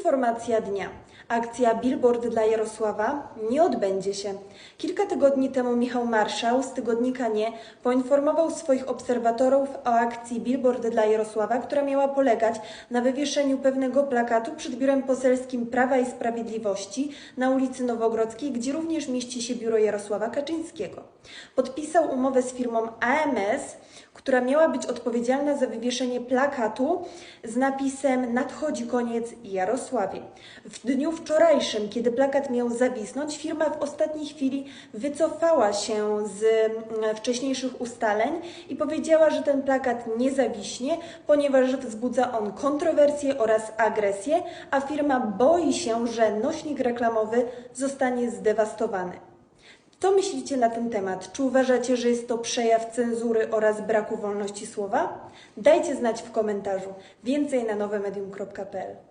Informacja dnia. Akcja Billboard dla Jarosława nie odbędzie się. Kilka tygodni temu Michał Marszał z tygodnika Nie poinformował swoich obserwatorów o akcji Billboard dla Jarosława, która miała polegać na wywieszeniu pewnego plakatu przed biurem poselskim Prawa i Sprawiedliwości na ulicy Nowogrodzkiej, gdzie również mieści się biuro Jarosława Kaczyńskiego. Podpisał umowę z firmą AMS, która miała być odpowiedzialna za wywieszenie plakatu z napisem Nadchodzi koniec Jarosławie. W dniu wczorajszym, kiedy plakat miał zawisnąć, firma w ostatniej chwili wycofała się z mm, wcześniejszych ustaleń i powiedziała, że ten plakat nie zawiśnie, ponieważ wzbudza on kontrowersje oraz agresję, a firma boi się, że nośnik reklamowy zostanie zdewastowany. Co myślicie na ten temat? Czy uważacie, że jest to przejaw cenzury oraz braku wolności słowa? Dajcie znać w komentarzu. Więcej na nowemedium.pl